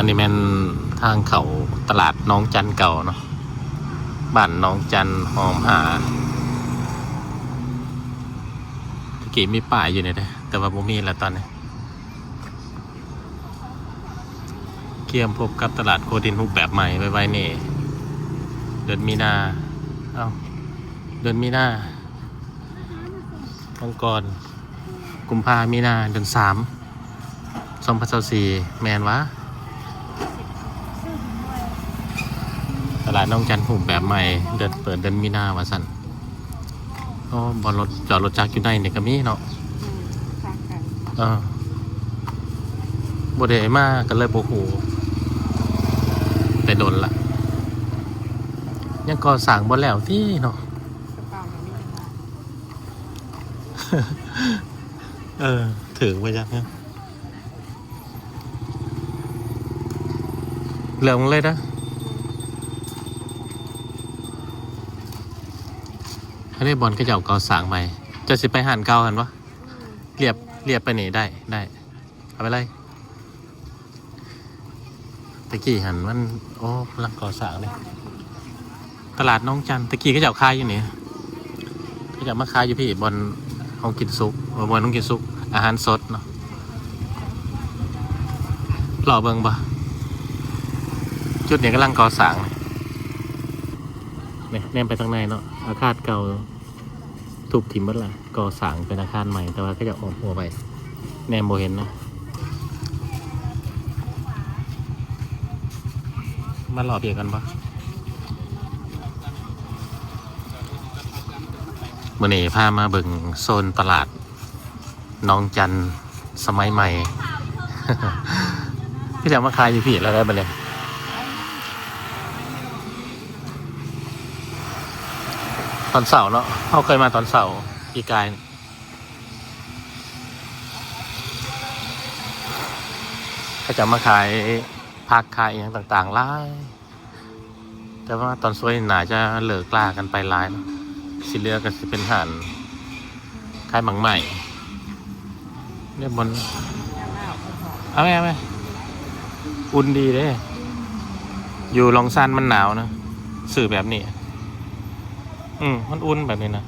อันนี้แม่นทางเขาตลาดน้องจันเก่าเนาะบ้านน้องจันหอมหาตะกี้มีป่ายอยู่เนี่ยแต่ว่าบ่มีแล้วตอนนี้เกี่ยมพบกับตลาดโคดินรูปแบบใหม่ไว้ๆนี่เดือนมีนาเอ้าเดือนมีนามังกรกุมภามีนาเดือนสามสองพันสี่แมนวะ ตลาดน้องจันทร์รูปแบบใหม่ เดือนเปิดเดือนมีนาวะสันโอ้บอลรถจอดรถจักรอยู่ในเนี่ยก็มีเนาะเออบ่ได้มากก็เลยบ่ฮู้แต่โดนละยังก่อสร้างบ่แล้วที่เนาะเออถึงไปจังเนี่ยเหลืองเลยนะ เขาได้บอลก็จะเอาก่อสร้างใหม่จะสิไปหันเก่าหันวะเรียบเรียบไปนี่ได้ได้เอาไปเลยตะกี้หันมันโอ้พลังก่อสร้างเลยตลาดน้องจันตะกี้ก็จะเอาคายอยู่นี่ก็จะมาคายอยู่พี่บนห้องกินซุปบนห้องกินซุปอาหารสดเนาะหล่อเบิงบ่จุดนี้กำลังก่อสร้างเนี่ยแนมไปทางในเนาะอาคารเก่า ทุบทิมเบิดละก่อสร้างเป็นอาคารใหม่ แต่ว่าก็จะออกหัวไป แนมโมเห็นนะ มาหล่อเบียกกันปะมื่อนี้พามาเบิ่งโซนตลาดน้องจันสมัยใหม่ พี่เดี๋ยวมาขายอยู่พี่แล้วได้ไปเลย ตอนเสาร์เนาะเขาเคยมาตอนเสาร์ปีกายนี่เขาจะมาขายผักขายอย่างต่างๆหลายแต่ว่าตอนสวยหนาจะเหลือกล้ากันไปหลายเนาะสิเหลือก็สิเป็นห่านขายหมังใหม่เนี่ยบนเอาไหมเอาไหมอุ่นดีเด้อยู่ลองซันมันหนาวนะสื่อแบบนี้ อืมมันอุ่นแบบนี้นะ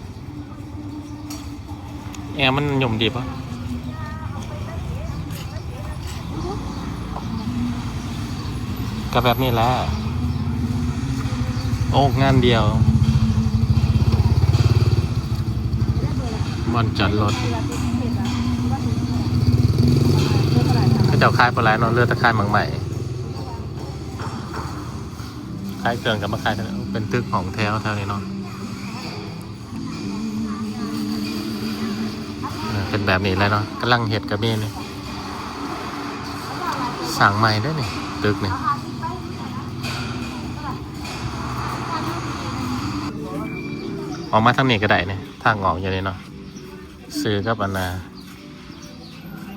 แอร์มันหย่มดีปะก็แบบนี้แหละโอ้งานเดียวบอนจอดรถก็เจ้าคายปลาไหลนอนเลือดตะคายมังใหม่คายเครื่องกับมาคายเป็นตึกของแถวแถวนี้นออ เป็นแบบนี้เลยเนาะกำลังเห็ดกระเบนนี่สั่งใหม่ด้วยนี่ตึกนี่ออกมาทางนี้ก็ได้เนี่ยทางออกอย่างนี้เนาะซื้อกับอันนา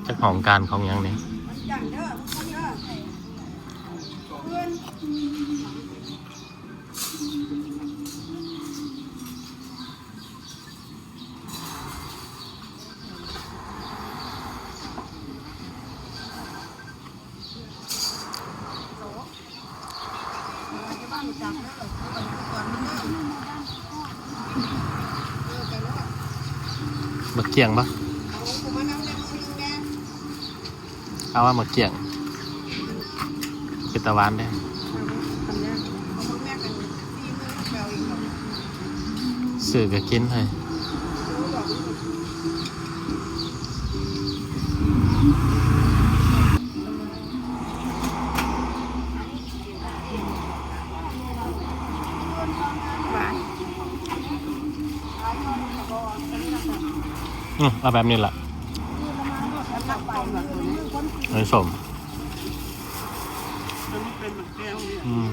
เจ้าของการของอยังนี้ มะเกี่ยงปะเอาว่ามะเกี่ยงเป็นตะวันได้สื่อก็กินเล อืมเอาแบบนี้แหละเอ้สมอืม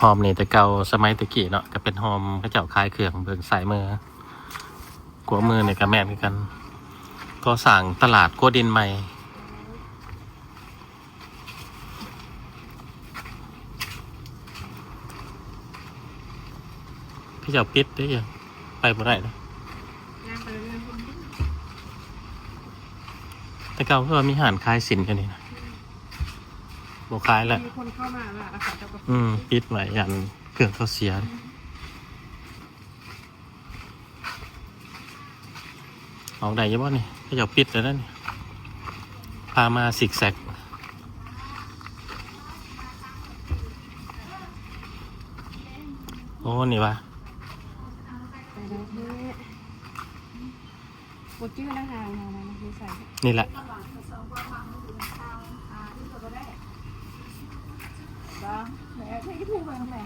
หอมนี่แต่เก่าสมัยตะกี้เนาะก็เป็นหอมกระเจ้าคายเครื่องเบิ่งสายมือกัวมือเนี่ยกับแม่นกัน ก็สั่งตลาดกัวดินใหม่ ที่จะปิดได้ยังไปบ่ได้นะย่างไปเรื่อยๆคนแต่เก่าก็มีหานคลายสินกันนี่นะบ่คลายแหละมีคนเข้ามาแล้วนะคะเจ้าก็อืมปิดไว้ยันเครื่องเขาเสียเอาได้ยังบ่นี่เขาจะปิดแล้วนั่นนี่พามาสิกแซกโอ้นี่วะ ไปแล้วเฮ้ย บจื้อนะฮะนี่แหละบ้าแหมเท่ที่พูดไปทำไม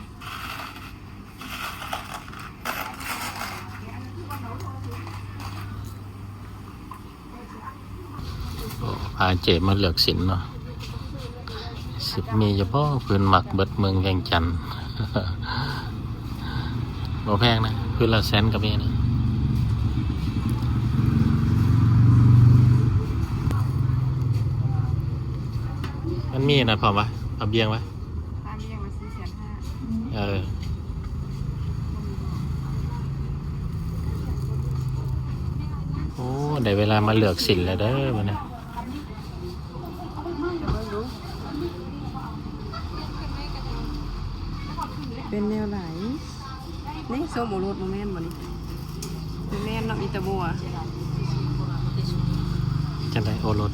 พาเจมาเลือกสินเนาะสิบมีเฉพาะพื้นหมักเบิดเมืองแวงจันทน์โมแพงนะ พื้นละแสนกับเองนะ มันมีนะพอปะพอเบียงปะตามเรียงมาสี่แสนห้าเออ โอ้ได้เวลามาเลือกสินแล้วเด้อวันนี้จะเบิ่งดูเป็นแนวไหนนี่ส้มโอรสโมเมนต์บ่นี่เป็นแม่นเนาะมีแตะบัว จะได้โอรส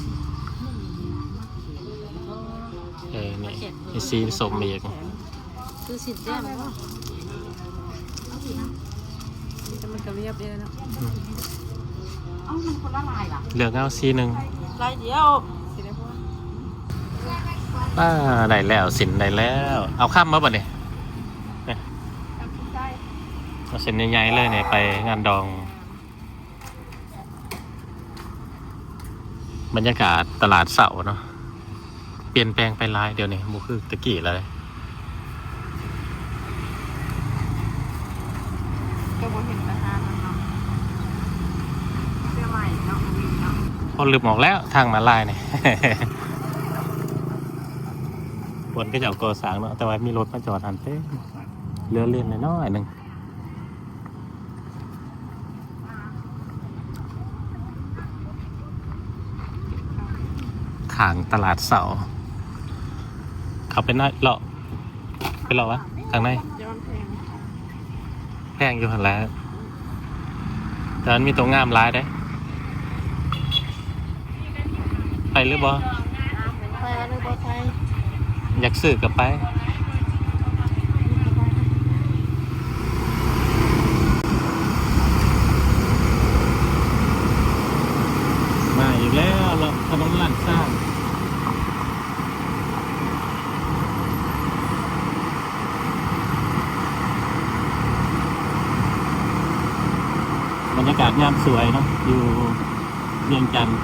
นี่ไอซีสมอีกคือสิแจ่มเนาะแต่มันก็เรียบเดียวเนาะเอ้ามันคนละลายล่ะเหลือกเอาซีหนึ่งลายเดียวสิได้พวกป้าได้แล้วสินได้แล้ว เอาข้ามมาบ่เนี่ยตามที่ได้เอาสินใหญ่ๆเลยเนี่ยไปงานดองบรรยากาศตลาดเสาเนาะ เปลี่ยนแปลงไปหลายเดี๋ยวนี้บุคือตะกี้เลยก็บ่เห็นราคามันเนาะเสื้อใหม่เนาะมันมีเนาะพอลืมออกแล้วทางมาลายเนี่ยบนก็จะเอากอสางเนาะแต่ว่ามีรถมาจอดหันเต้เรือเล่นน้อยๆหนึ่งขางตลาดเสา เขาเป็นหน้าเลาะเป็นเลาะวะข้างในย้อนแพงแพงอยู่หันแล้วแต่มันมีตัวงามร้ายได้ไปหรือบ่ไปอันนึงบ่ไปอยากซื้อกับไป มาอีกแล้วเราถนนหลังสร้าง บรรยากาศยามสวยเนาะอยู่เรียงจันทร์